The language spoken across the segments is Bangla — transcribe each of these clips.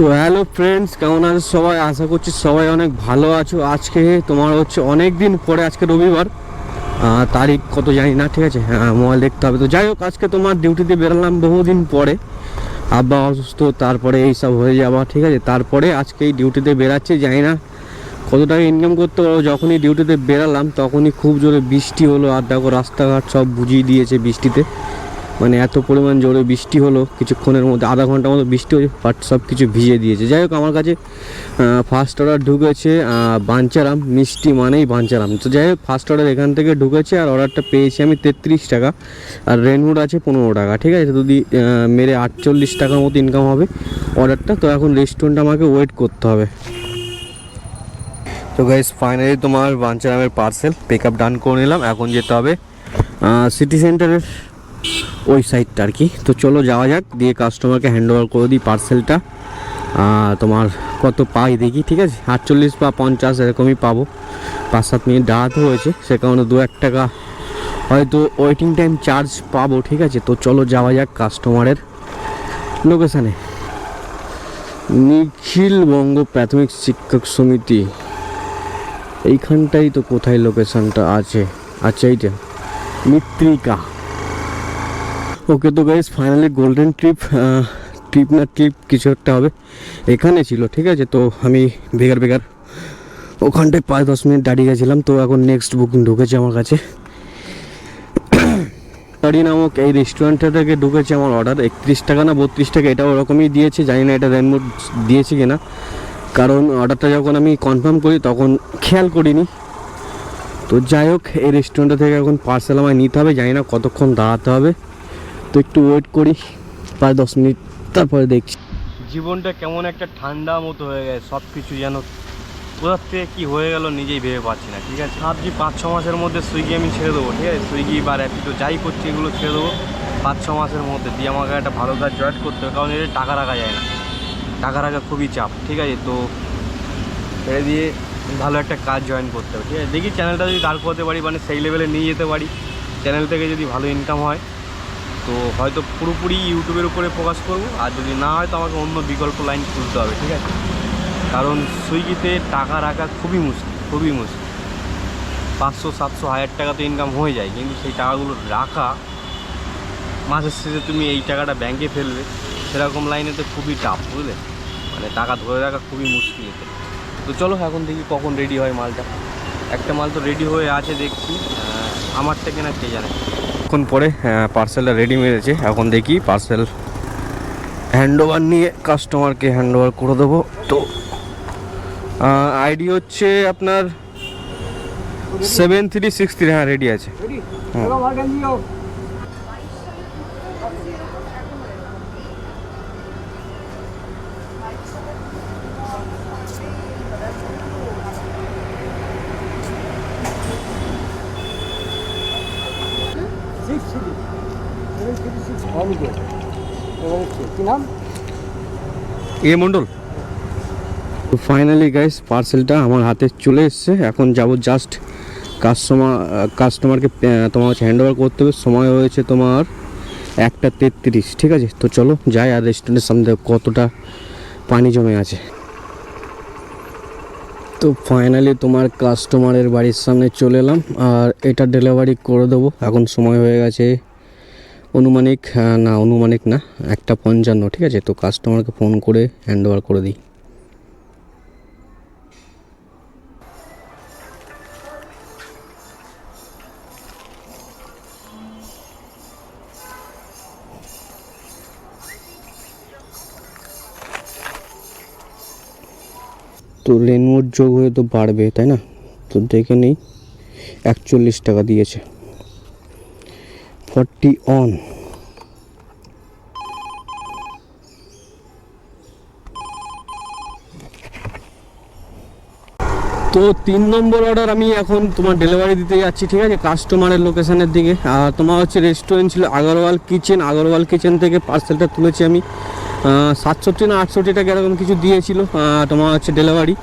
তো হ্যালো ফ্রেন্ডস, কেমন আছো সবাই? আশা করছি সবাই অনেক ভালো আছো। আজকে তোমার হচ্ছে অনেক দিন পরে, আজকে রবিবার। তারিখ কত জানি না, ঠিক আছে? হ্যাঁ মোবাইল দেখতে হবে। তো যাই হোক, আজকে তোমার ডিউটিতে বেরোলাম বহুদিন পরে। আব্বা অসুস্থ, তারপরে এইসব হয়ে যাওয়া, ঠিক আছে? তারপরে আজকে এই ডিউটিতে বেরাচ্ছে, জানি না কত টাকা ইনকাম করতে পারব। যখনই ডিউটিতে বেরালাম, তখনই খুব জোরে বৃষ্টি হলো। আর দেখো, রাস্তাঘাট সব বুঝিয়ে দিয়েছে বৃষ্টিতে। মানে এত পরিমাণ জোরে বৃষ্টি হলো, কিছুক্ষণের মধ্যে, আধা ঘণ্টার মতো বৃষ্টি হয়েছে বাট সব কিছু ভিজে দিয়েছে। যাই হোক, আমার কাছে ফার্স্ট অর্ডার ঢুকেছে বাঞ্চারাম, মিষ্টি মানেই বাঞ্চারাম। তো যাই হোক ফার্স্ট অর্ডার এখান থেকে ঢুকেছে, আর অর্ডারটা পেয়েছি আমি তেত্রিশ টাকা। আর রেনহুড আছে পনেরো টাকা, ঠিক আছে? যদি মেরে আটচল্লিশ টাকার মতো ইনকাম হবে অর্ডারটা তো এখন রেস্টুরেন্ট আমাকে ওয়েট করতে হবে। তো গাইজ ফাইনালি তোমার বাঞ্চারামের পার্সেল পিক আপ ডান করে নিলাম। এখন যেতে হবে সিটি সেন্টারের ওই সাইডটা আর কি। তো চলো যাওয়া যাক, দিয়ে কাস্টমারকে হ্যান্ড ওভার করে দিই পার্সেলটা তোমার কত পাই দেখি, ঠিক আছে? আটচল্লিশ বা পঞ্চাশ এরকমই পাবো। পাঁচ সাত মিনিট দাঁড়াতে হয়েছে, সে কারণে দু এক টাকা হয়তো ওয়েটিং টাইম চার্জ পাবো, ঠিক আছে? তো চলো যাওয়া যাক কাস্টমারের লোকেশানে নিখিল বঙ্গ প্রাথমিক শিক্ষক সমিতি। এইখানটাই তো কোথায় লোকেশানটা আছে? আচ্ছা এইটা। মৃত্তিকা। ওকে তো guys finally golden trip trip না ট্রিপ কিছু একটা হবে। এখানে ছিল, ঠিক আছে? তো আমি বেগার বেগার ওখানটায় পাঁচ দশ মিনিট দাঁড়িয়ে গেছিলাম, তো এখন নেক্সট বুকিং ঢুকেছে আমার কাছে। গাড়ি নামক এই রেস্টুরেন্টটা থেকে ঢুকেছে আমার অর্ডার একত্রিশ টাকা না বত্রিশ টাকা এটা ওরকমই দিয়েছে, জানি না এটা রেনমোট দিয়েছে কিনা। কারণ অর্ডারটা যখন আমি কনফার্ম করি, তখন খেয়াল করিনি। তো যাই হোক, এই রেস্টুরেন্টটা থেকে এখন পার্সেল আমায় নিতে হবে, জানি না কতক্ষণ দাঁড়াতে হবে। তো একটু ওয়েট করি প্রায় দশ মিনিট, তারপরে দেখছি। জীবনটা কেমন একটা ঠান্ডা মতো হয়ে গেছে সব কিছু যেন কোথার থেকে কী হয়ে গেল নিজেই ভেবে পাচ্ছি না, ঠিক আছে? ভাবছি পাঁচ ছ মাসের মধ্যে সুইগি আমি ছেড়ে দেবো, ঠিক আছে? সুইগি বা র্যাপিডো যাই করছি এগুলো ছেড়ে দেবো, পাঁচ ছ মাসের মধ্যে। দিয়ে আমাকে একটা ভালো কাজ জয়েন করতে হবে, কারণ এটা টাকা রাখা যায় না। টাকা রাখা খুবই চাপ, ঠিক আছে? তো ছেড়ে দিয়ে ভালো একটা কাজ জয়েন করতে হবে, ঠিক আছে? দেখি চ্যানেলটা যদি দাঁড় করতে পারি মানে সেই লেভেলে নিয়ে যেতে পারি চ্যানেল থেকে যদি ভালো ইনকাম হয়। তো হয়তো পুরোপুরি ইউটিউবের উপরে ফোকাস করব। আর যদি না হয় তো আমাকে অন্য বিকল্প লাইন খুলতে হবে ঠিক আছে? কারণ সুইগিতে টাকা রাখা খুবই মুশকিল খুবই মুশকিল। পাঁচশো সাতশো হাজার টাকা তো ইনকাম হয়ে যায় কিন্তু সেই টাকাগুলো রাখা মাসের শেষে তুমি এই টাকাটা ব্যাংকে ফেলবে সেরকম লাইনে তো খুবই টাফ বুঝলে? মানে টাকা ধরে রাখা খুবই মুশকিল তো চলো এখন দেখি কখন রেডি হয় মালটা। একটা মাল তো রেডি হয়ে আছে দেখছি। আহ, আমার থেকে না কে জানে? এখন পরে পার্সেলটা রেডি মেরেছে। এখন দেখি পার্সেল হ্যান্ড ওভার নিয়ে কাস্টমারকে হ্যান্ড ওভার করে দেবো। তো আইডি হচ্ছে আপনার সেভেন থ্রি সিক্স থ্রি হ্যাঁ রেডি আছে। হুম। এ মণ্ডল। ফাইনালি গাইস পার্সেলটা আমার হাতে চলে এসছে। এখন যাব জাস্ট কাস্টমার কাস্টমারকে তোমার হচ্ছে হ্যান্ড ওভার করতে হবে। সময় হয়েছে তোমার একটা তেত্রিশ, ঠিক আছে? তো চলো যাই, আর রেস্টুরেন্টের সামনে কতটা পানি জমে আছে। তো ফাইনালি তোমার কাস্টমারের বাড়ির সামনে চলে এলাম, আর এটা ডেলিভারি করে দেবো। এখন সময় হয়ে গেছে অনুমানিক না অনুমানিক না, একটা পঞ্চান্ন, ঠিক আছে? তো কাস্টমারকে ফোন করে হ্যান্ড ওভার করে দিই। তো লেনমোট যোগ হয়ে তো বাড়বে, তাই না? তো দেখে নেই, একচল্লিশ টাকা দিয়েছে। ফর্টি অন তো তিন নম্বর অর্ডার আমি এখন তোমার ডেলিভারি দিতে যাচ্ছি, ঠিক আছে? কাস্টমারের লোকেশনের দিকে। আর তোমার হচ্ছে রেস্টুরেন্ট ছিল আগরওয়াল কিচেন আগরওয়াল কিচেন থেকে পার্সেলটা তুলেছি আমি। সাতষট্টি না আটষট্টি টাকা এরকম কিছু দিয়েছিল তোমার হচ্ছে delivery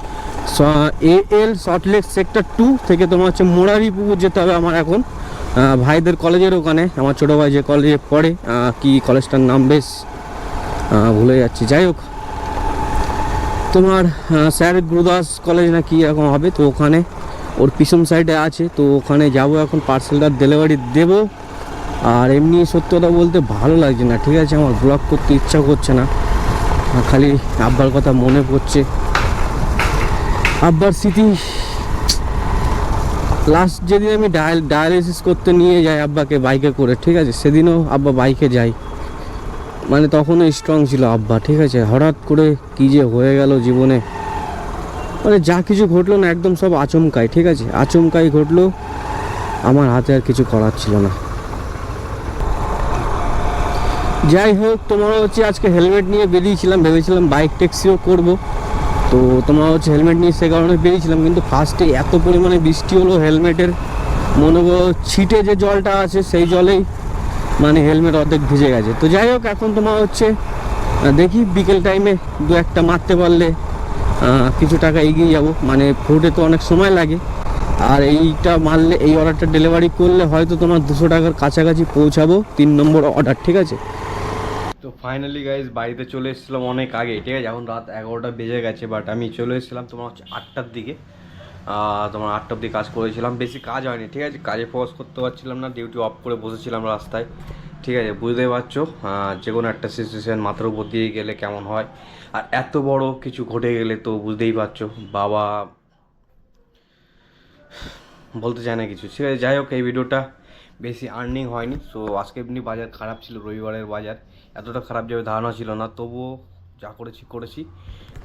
A L Salt Lake sector two থেকে তোমার হচ্ছে মোরারি পুকুর যেতে হবে আমার এখন। ভাইদের কলেজের ওখানে। আমার ছোটো ভাই যে কলেজে পড়ে কি কলেজটার নাম বেশ ভুলে যাচ্ছি। যাই হোক, তোমার স্যার গুরুদাস কলেজ না কি এরকম হবে, তো ওখানে ওর পিছন সাইডে আছে, তো ওখানে যাব এখন, পার্সেলটা ডেলিভারি দেব। আর এমনি সত্যি কথা বলতে ভালো লাগছে না, ঠিক আছে? আমার ব্লগ করতে ইচ্ছা করছে না। খালি আব্বার কথা মনে পড়ছে। আব্বার স্মৃতি লাস্ট যেদিন আমি ডায়াল ডায়ালিসিস করতে নিয়ে যাই আব্বাকে বাইকে করে, ঠিক আছে? সেদিনও আব্বা বাইকে যাই মানে তখনও স্ট্রং ছিল আব্বা, ঠিক আছে? হঠাৎ করে কী যে হয়ে গেল জীবনে। মানে যা কিছু ঘটলো না, একদম সব আচমকাই, ঠিক আছে? আচমকাই ঘটলো, আমার হাতে আর কিছু করার ছিল না। যাই হোক তোমার হচ্ছে আজকে হেলমেট নিয়ে বেরিয়েছিলাম, ভেবেছিলাম বাইক ট্যাক্সিও করব। তো তোমার হচ্ছে হেলমেট নিয়ে সে কারণে বেরিয়েছিলাম, কিন্তু ফার্স্টে এত পরিমাণে বৃষ্টি হলো হেলমেটের মনে ছিটে যে জলটা আছে সেই জলেই মানে হেলমেট অর্ধেক ভিজে গেছে। তো যাই হোক, এখন তোমার হচ্ছে দেখি বিকেল টাইমে দু একটা মারতে পারলে কিছু টাকা এগিয়ে যাব। মানে ফুটে তো অনেক সময় লাগে। আর এইটা মারলে, এই অর্ডারটা ডেলিভারি করলে হয়তো তোমার দুশো টাকার কাছাকাছি পৌঁছাবো তিন নম্বর অর্ডার ঠিক আছে? ফাইনালি গাইজ বাড়িতে চলে এসেছিলাম অনেক আগে, ঠিক আছে? এখন রাত এগারোটা বেজে গেছে বাট আমি চলে এসেছিলাম তোমার হচ্ছে আটটার দিকে। তোমার আটটার দিকে কাজ করেছিলাম। বেশি কাজ হয়নি, ঠিক আছে? কাজে ফোকাস করতে পারছিলাম না ডিউটি অফ করে বসেছিলাম রাস্তায়, ঠিক আছে? বুঝতেই পারছ? যে কোনো একটা সিচুয়েশান মাথার উপর দিয়ে গেলে কেমন হয়। আর এত বড় কিছু ঘটে গেলে তো বুঝতেই পারছ, বাবা বলতে চায় না কিছু, ঠিক আছে? যাই হোক, এই ভিডিওটা বেশি আর্নিং হয়নি। সো আজকে এমনি বাজার খারাপ ছিল, রবিবারের বাজার। এতটা খারাপ যাবে ধারণা ছিল না। তবুও যা করেছি করেছি।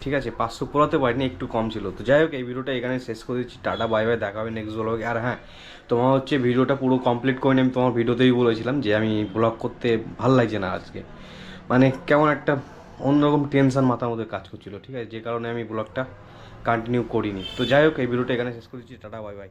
ঠিক আছে, পাঁচশো পোড়াতে পারিনি, একটু কম ছিল। তো যাই হোক, এই ভিডিওটা এখানে শেষ করে দিচ্ছি। টাটা, বাই বাই, দেখা হবে নেক্সট ব্লগে আর হ্যাঁ তোমার হচ্ছে ভিডিওটা পুরো কমপ্লিট করিনি, আমি তোমার ভিডিওতেই বলেছিলাম যে আমি ব্লগ করতে ভালো লাগছে না আজকে। মানে কেমন একটা অন্যরকম টেনশন মাথার মধ্যে কাজ করছিল, ঠিক আছে? যে কারণে আমি ব্লগটা কন্টিনিউ করিনি। তো যাই হোক, এই ভিডিওটা এখানে শেষ করে দিচ্ছি। Tata, bye bye.